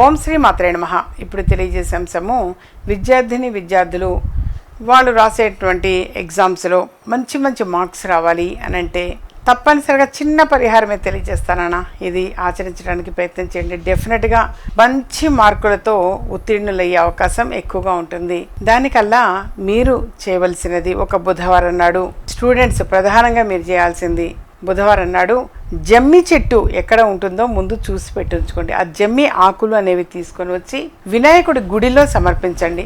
ఓం శ్రీ మాత్రే నమ. ఇప్పుడు తెలియజేసే అంశము విద్యార్థిని విద్యార్థులు వాళ్ళు రాసేటువంటి ఎగ్జామ్స్లో మంచి మంచి మార్క్స్ రావాలి అని అంటే తప్పనిసరిగా చిన్న పరిహారమే తెలియజేస్తానన్నా. ఇది ఆచరించడానికి ప్రయత్నం చేయండి. డెఫినెట్గా మంచి మార్కులతో ఉత్తీర్ణులయ్యే అవకాశం ఎక్కువగా ఉంటుంది. దానికల్లా మీరు చేయవలసినది ఒక బుధవారం నాడు. స్టూడెంట్స్ ప్రధానంగా మీరు చేయాల్సింది బుధవారం నాడు జమ్మి చెట్టు ఎక్కడ ఉంటుందో ముందు చూసి పెట్టించుకోండి. ఆ జమ్మి ఆకులు అనేవి తీసుకొని వచ్చి వినాయకుడి గుడిలో సమర్పించండి.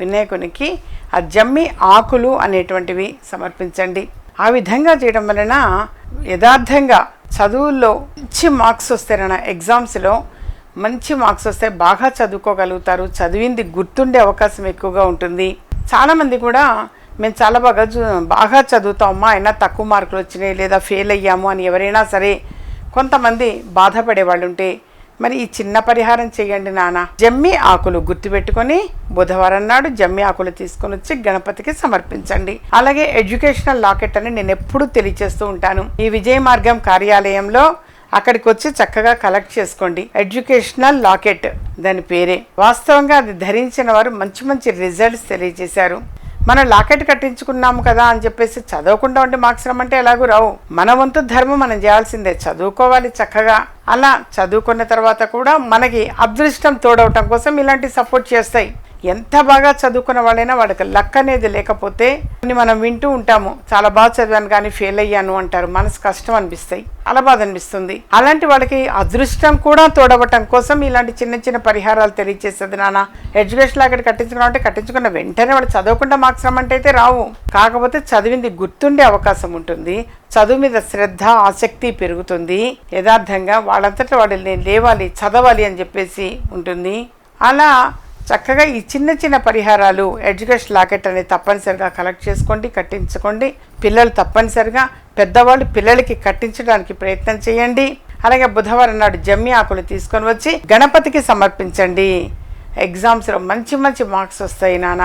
వినాయకునికి ఆ జమ్మి ఆకులు అనేటువంటివి సమర్పించండి. ఆ విధంగా చేయడం వలన యథార్థంగా చదువుల్లో మంచి మార్క్స్ వస్తారన్న ఎగ్జామ్స్లో మంచి మార్క్స్ వస్తే బాగా చదువుకోగలుగుతారు. చదివింది గుర్తుండే అవకాశం ఎక్కువగా ఉంటుంది. చాలామంది కూడా మేము చాలా బాగా బాగా చదువుతామమ్మా అయినా తక్కువ మార్కులు వచ్చినాయి లేదా ఫెయిల్ అయ్యాము అని ఎవరైనా సరే కొంతమంది బాధపడే వాళ్ళు ఉంటే మరి ఈ చిన్న పరిహారం చేయండి నాన్న జమ్మి ఆకులు గుర్తుపెట్టుకొని బుధవారం నాడు జమ్మి ఆకులు తీసుకొని వచ్చి గణపతికి సమర్పించండి. అలాగే ఎడ్యుకేషనల్ లాకెట్ అని నేను ఎప్పుడూ తెలియచేస్తూ ఉంటాను. ఈ విజయ మార్గం కార్యాలయంలో అక్కడికి వచ్చి చక్కగా కలెక్ట్ చేసుకోండి. ఎడ్యుకేషనల్ లాకెట్ దాని పేరే. వాస్తవంగా అది ధరించిన వారు మంచి మంచి రిజల్ట్స్ తెలియజేశారు. మనం లాకెట్ కట్టించుకున్నాము కదా అని చెప్పేసి చదవకుండా ఉంటే మార్క్స్ రమ్మంటే ఎలాగూ రావు. మన వంతు ధర్మం మనం చేయాల్సిందే. చదువుకోవాలి చక్కగా. అలా చదువుకున్న తర్వాత కూడా మనకి అదృష్టం తోడవటం కోసం ఇలాంటి సపోర్ట్ చేస్తాయి. ఎంత బాగా చదువుకున్న వాళ్ళైనా వాడికి లక్ అనేది లేకపోతే కొన్ని మనం వింటూ ఉంటాము. చాలా బాగా చదివాను కానీ ఫెయిల్ అయ్యాను అంటారు. మనసు కష్టం అనిపిస్తాయి. చాలా బాధ అనిపిస్తుంది. అలాంటి వాళ్ళకి అదృష్టం కూడా తోడవటం కోసం ఇలాంటి చిన్న చిన్న పరిహారాలు తెలియజేస్తుంది నాన్న. ఎడ్యుకేషన్ అక్కడ కట్టించుకున్నాం అంటే కట్టించుకున్న వెంటనే వాడు చదవకుండా మార్క్స్ రమ్మంటే అయితే రావు. కాకపోతే చదివింది గుర్తుండే అవకాశం ఉంటుంది. చదువు మీద శ్రద్ధ ఆసక్తి పెరుగుతుంది. యథార్థంగా వాళ్ళంతటా వాళ్ళు నేను లేవాలి చదవాలి అని చెప్పేసి ఉంటుంది. అలా చక్కగా ఈ చిన్న చిన్న పరిహారాలు ఎడ్యుకేషన్ లాకెట్ అనేది తప్పనిసరిగా కలెక్ట్ చేసుకోండి కట్టించుకోండి. పిల్లలు తప్పనిసరిగా పెద్దవాళ్ళు పిల్లలకి కట్టించడానికి ప్రయత్నం చేయండి. అలాగే బుధవారం నాడు జమ్మి ఆకులు తీసుకొని వచ్చి గణపతికి సమర్పించండి. ఎగ్జామ్స్లో మంచి మంచి మార్క్స్ వస్తాయి నాన్న